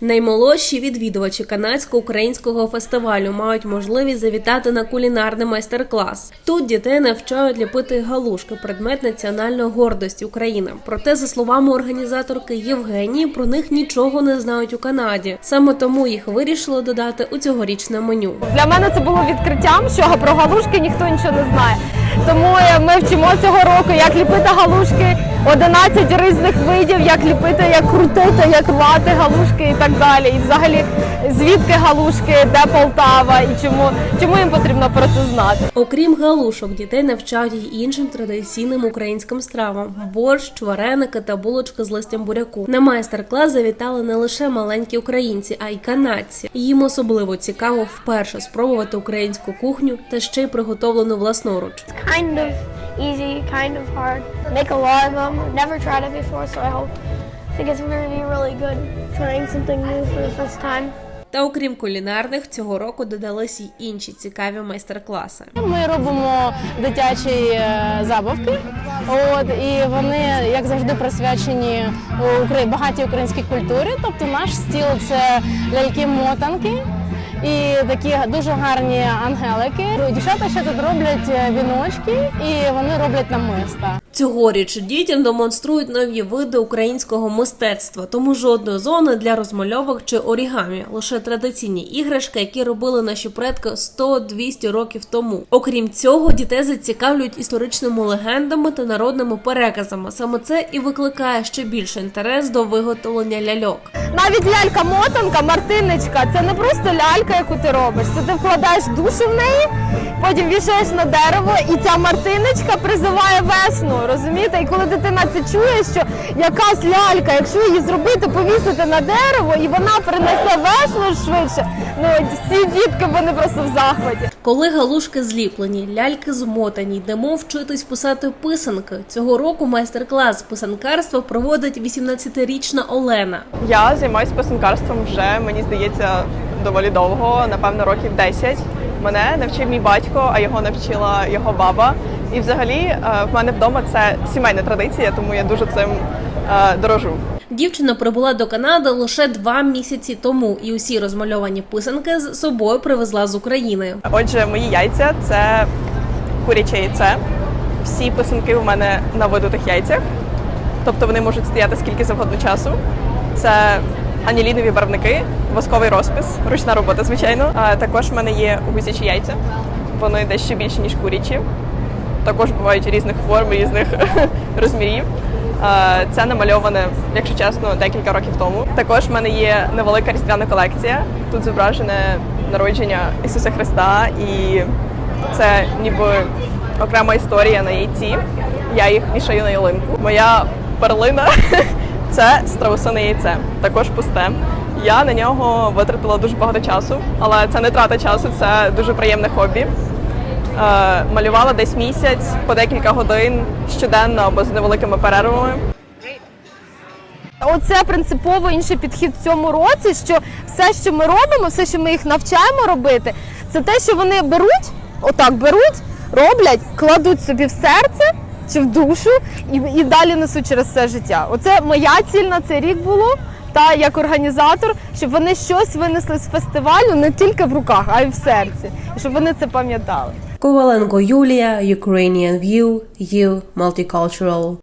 Наймолодші відвідувачі канадсько-українського фестивалю мають можливість завітати на кулінарний майстер-клас. Тут дітей навчають ліпити галушки, предмет національної гордості України. Проте, за словами організаторки Євгенії, про них нічого не знають у Канаді. Саме тому їх вирішили додати у цьогорічне меню. Для мене це було відкриттям, що про галушки ніхто нічого не знає. Тому е, ми вчимо цього року, як ліпити галушки. 11 різних видів, як ліпити, як крутити, як рвати галушки і так далі. І взагалі звідки галушки, де Полтава і чому, чому їм потрібно про це знати. Окрім галушок, дітей навчають й іншим традиційним українським стравам: борщ, вареники та булочки з листям буряку. На майстер-клас завітали не лише маленькі українці, а й канадці. Їм особливо цікаво вперше спробувати українську кухню та ще й приготовлену власноруч. kind of easy, kind of hard. Make a lot of them. Never tried it before, so I hope. I think it's going to be really good trying something new for the first time. Та окрім кулінарних, цього року додались й інші цікаві майстер-класи. Ми робимо дитячі е, забавки, от і вони, як завжди, присвячені багатій українській культурі. Тобто наш стіл це ляльки-мотанки. І такі дуже гарні ангелики. Дівчата ще тут роблять е, віночки, і вони роблять намиста. Цьогоріч дітям демонструють нові види українського мистецтва, тому жодної зони для розмальовок чи орігамі, лише традиційні іграшки, які робили наші предки 100-200 років тому. Окрім цього, дітей зацікавлюють історичними легендами та народними переказами. Саме це і викликає ще більше інтерес до виготовлення ляльок. Навіть лялька-мотанка, мартиночка, це не просто лялька, яку ти робиш. Це ти вкладаєш душу в неї, потім вішаєш на дерево, і ця мартиночка призиває весну. Розумієте? І коли дитина це чує, що якась лялька, якщо її зробити, повісити на дерево, і вона принесе весну швидше. Ну всі дітки вони просто в захваті. Коли галушки зліплені, ляльки змотані, йдемо вчитись писати писанки. Цього року майстер-клас писанкарства проводить 18-річна Олена. Я займаюся писанкарством вже, мені здається, доволі довго, напевно, років 10. Мене навчив мій батько, а його навчила його баба. І взагалі е, в мене вдома це сімейна традиція, тому я дуже цим е, дорожу. Дівчина прибула до Канади лише два місяці тому, і усі розмальовані писанки з собою привезла з України. Отже, мої яйця це куряче яйце. Всі писанки у мене на видутих яйцях, тобто вони можуть стояти скільки завгодно часу. Це анілінові барвники, восковий розпис, ручна робота, звичайно. А також в мене є гусячі яйця. Вони дещо більші, ніж курячі. Також бувають різних форм, різних розмірів. Це намальоване, якщо чесно, декілька років тому. Також в мене є невелика різдвяна колекція. Тут зображене народження Ісуса Христа, і це ніби окрема історія на яйці. Я їх вішаю на ялинку. Моя перлина це страусине яйце, також пусте. Я на нього витратила дуже багато часу, але це не трата часу, це дуже приємне хобі. Е, малювала десь місяць по декілька годин щоденно або з невеликими перервами. Оце принципово інший підхід в цьому році. Що все, що ми робимо, все, що ми їх навчаємо робити, це те, що вони беруть, отак беруть, роблять, кладуть собі в серце чи в душу і, і далі несуть через все життя. Оце моя ціль на цей рік було. Та як організатор, щоб вони щось винесли з фестивалю не тільки в руках, а й в серці, щоб вони це пам'ятали. Kovalenko Yulia, Ukrainian View, U, Multicultural.